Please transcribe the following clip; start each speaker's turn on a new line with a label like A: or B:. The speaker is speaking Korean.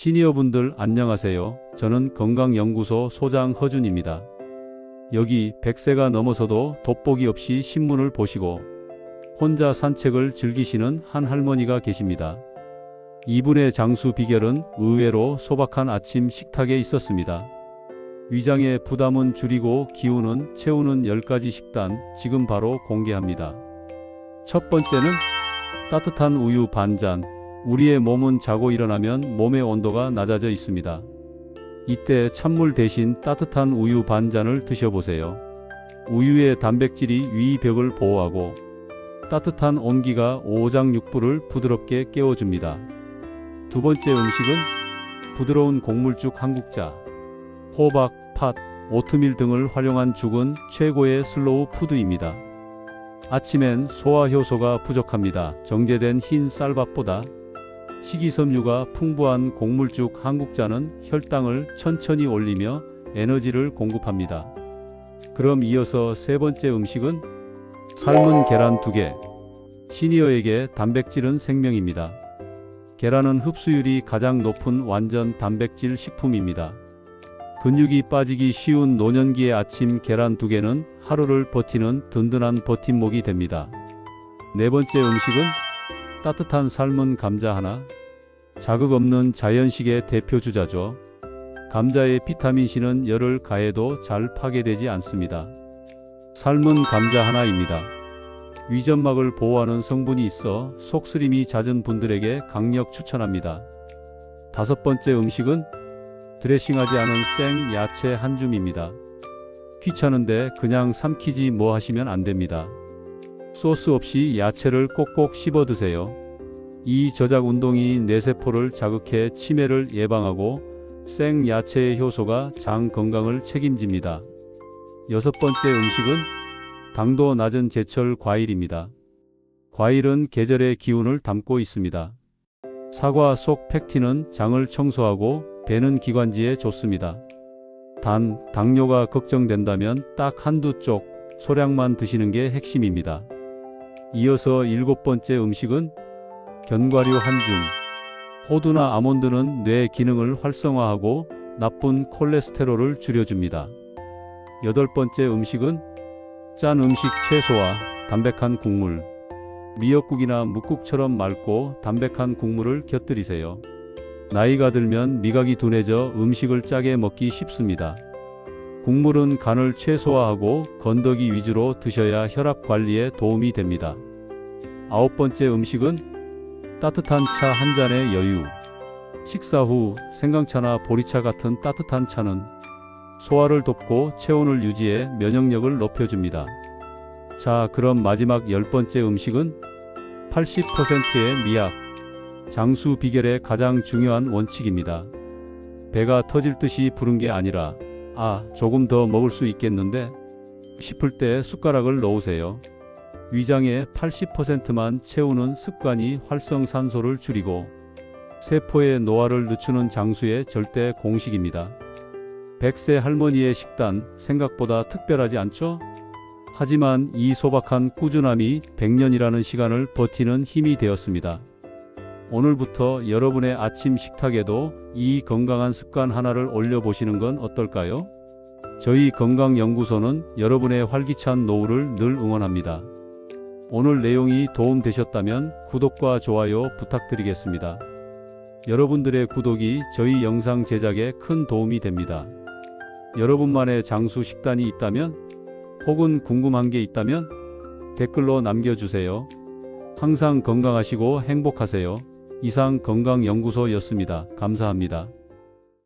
A: 시니어분들 안녕하세요. 저는 건강연구소 소장 허준입니다. 여기 100세가 넘어서도 돋보기 없이 신문을 보시고 혼자 산책을 즐기시는 한 할머니가 계십니다. 이분의 장수 비결은 의외로 소박한 아침 식탁에 있었습니다. 위장의 부담은 줄이고 기운은 채우는 10가지 식단 지금 바로 공개합니다. 첫 번째는 따뜻한 우유 반잔. 우리의 몸은 자고 일어나면 몸의 온도가 낮아져 있습니다. 이때 찬물 대신 따뜻한 우유 반 잔을 드셔보세요. 우유의 단백질이 위 벽을 보호하고 따뜻한 온기가 오장육부를 부드럽게 깨워줍니다. 두 번째 음식은 부드러운 곡물죽 한 국자. 호박, 팥, 오트밀 등을 활용한 죽은 최고의 슬로우 푸드입니다. 아침엔 소화 효소가 부족합니다. 정제된 흰 쌀밥보다 식이섬유가 풍부한 곡물죽 한 국자는 혈당을 천천히 올리며 에너지를 공급합니다. 그럼 이어서 세 번째 음식은 삶은 계란 두 개. 시니어에게 단백질은 생명입니다. 계란은 흡수율이 가장 높은 완전 단백질 식품입니다. 근육이 빠지기 쉬운 노년기의 아침 계란 두 개는 하루를 버티는 든든한 버팀목이 됩니다. 네 번째 음식은 따뜻한 삶은 감자 하나. 자극 없는 자연식의 대표 주자죠. 감자의 비타민C는 열을 가해도 잘 파괴되지 않습니다. 삶은 감자 하나입니다. 위점막을 보호하는 성분이 있어 속쓰림이 잦은 분들에게 강력 추천합니다. 다섯 번째 음식은 드레싱하지 않은 생 야채 한 줌입니다. 귀찮은데 그냥 삼키지 뭐 하시면 안 됩니다. 소스 없이 야채를 꼭꼭 씹어 드세요. 이 저작 운동이 뇌세포를 자극해 치매를 예방하고 생 야채의 효소가 장 건강을 책임집니다. 여섯 번째 음식은 당도 낮은 제철 과일입니다. 과일은 계절의 기운을 담고 있습니다. 사과 속 팩틴은 장을 청소하고 배는 기관지에 좋습니다. 단, 당뇨가 걱정된다면 딱 한두 쪽 소량만 드시는 게 핵심입니다. 이어서 일곱 번째 음식은 견과류 한 줌. 호두나 아몬드는 뇌 기능을 활성화하고 나쁜 콜레스테롤을 줄여줍니다. 여덟 번째 음식은 짠 음식 채소와 담백한 국물. 미역국이나 묵국처럼 맑고 담백한 국물을 곁들이세요. 나이가 들면 미각이 둔해져 음식을 짜게 먹기 쉽습니다. 국물은 간을 최소화하고 건더기 위주로 드셔야 혈압 관리에 도움이 됩니다. 아홉 번째 음식은 따뜻한 차 한 잔의 여유. 식사 후 생강차나 보리차 같은 따뜻한 차는 소화를 돕고 체온을 유지해 면역력을 높여줍니다. 자, 그럼 마지막 열 번째 음식은 80%의 미약. 장수 비결의 가장 중요한 원칙입니다. 배가 터질 듯이 부른 게 아니라, 아, 조금 더 먹을 수 있겠는데? 싶을 때 숟가락을 넣으세요. 위장의 80%만 채우는 습관이 활성산소를 줄이고, 세포의 노화를 늦추는 장수의 절대 공식입니다. 100세 할머니의 식단 생각보다 특별하지 않죠? 하지만 이 소박한 꾸준함이 100년이라는 시간을 버티는 힘이 되었습니다. 오늘부터 여러분의 아침 식탁에도 이 건강한 습관 하나를 올려보시는 건 어떨까요? 저희 건강연구소는 여러분의 활기찬 노후를 늘 응원합니다. 오늘 내용이 도움되셨다면 구독과 좋아요 부탁드리겠습니다. 여러분들의 구독이 저희 영상 제작에 큰 도움이 됩니다. 여러분만의 장수 식단이 있다면 혹은 궁금한 게 있다면 댓글로 남겨주세요. 항상 건강하시고 행복하세요. 이상 건강연구소였습니다. 감사합니다.